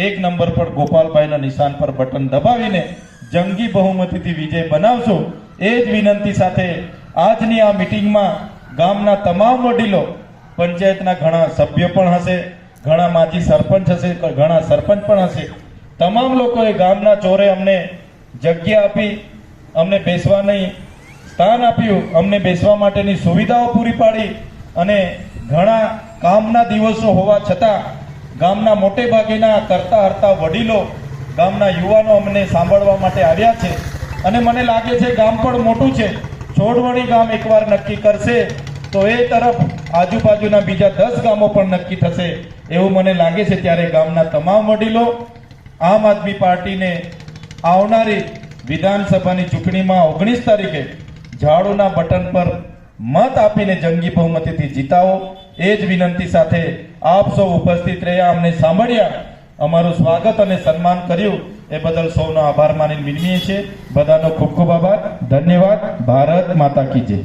એક નંબર પર ગોપાલભાઈના નિશાન પર બટન દબાવીને જંગી બહુમતીથી વિજય બનાવશો, એ જ વિનંતી સાથે આજની આ મિટિંગમાં ગામના તમામ વડીલો, પંચાયતના ઘણા સભ્યો પણ હશે, ઘણા માજી સરપંચ હશે, ઘણા સરપંચ પણ હશે. તમામ લોકોએ ગામના ચોરે અમને જગ્યા આપી, અમને બેસવાની સ્થાન આપ્યું, અમને બેસવા માટેની સુવિધાઓ પૂરી પાડી અને ઘણા કામના દિવસો હોવા છતાં ગામના મોટે ભાગેના કરતા હરતા વડીલો ગામના યુવાનો અમને સાંભળવા માટે આવ્યા છે. અને મને લાગે છે ગામ પણ મોટું છે. છોડવણી ગામ એકવાર નક્કી કરશે તો એ તરફ આજુબાજુના બીજા દસ ગામો પણ નક્કી થશે એવું મને લાગે છે. ત્યારે ગામના તમામ વડીલો આમ આદમી પાર્ટીને આવનારી વિધાનસભાની ચૂંટણીમાં ઓગણીસ તારીખે ઝાડુના બટન પર મત આપીને જંગી બહુમતીથી જીતાવો. એ જ વિનંતી સાથે આપ સૌ ઉપસ્થિત રહ્યા, અમને સાંભળ્યા. અમારું સ્વાગત અને સન્માન કર્યું. એ બદલ સૌનો આભાર માની વિનમીએ છીએ. બધાનો ખૂબ ખૂબ આભાર. ધન્યવાદ. ભારત માતા કી જય.